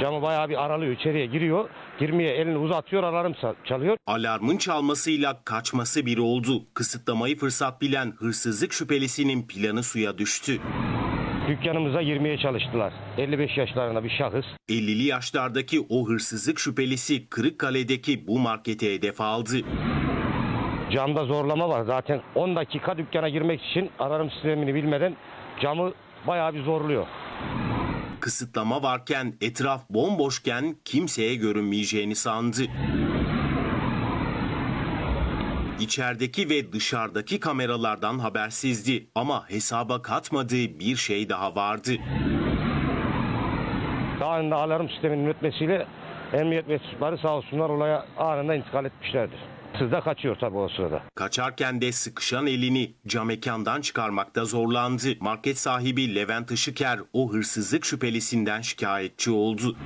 Camı bayağı bir aralıyor içeriye giriyor. Girmeye elini uzatıyor alarm çalıyor. Alarmın çalmasıyla kaçması bir oldu. Kısıtlamayı fırsat bilen hırsızlık şüphelisinin planı suya düştü. Dükkanımıza girmeye çalıştılar. 55 yaşlarında bir şahıs. 50'li yaşlardaki o hırsızlık şüphelisi Kırıkkale'deki bu markete hedef aldı. Camda zorlama var. Zaten 10 dakika dükkana girmek için alarm sistemini bilmeden camı bayağı bir zorluyor. Kısıtlama varken etraf bomboşken kimseye görünmeyeceğini sandı. İçerideki ve dışarıdaki kameralardan habersizdi ama hesaba katmadığı bir şey daha vardı. Daha önce alarm sisteminin üretmesiyle emniyet mensupları sağ olsunlar olaya anında intikal etmişlerdir. Siz de kaçıyor tabii o sırada. Kaçarken de sıkışan elini cam mekandan çıkarmakta zorlandı. Market sahibi Levent Işıker o hırsızlık şüphelisinden şikayetçi oldu.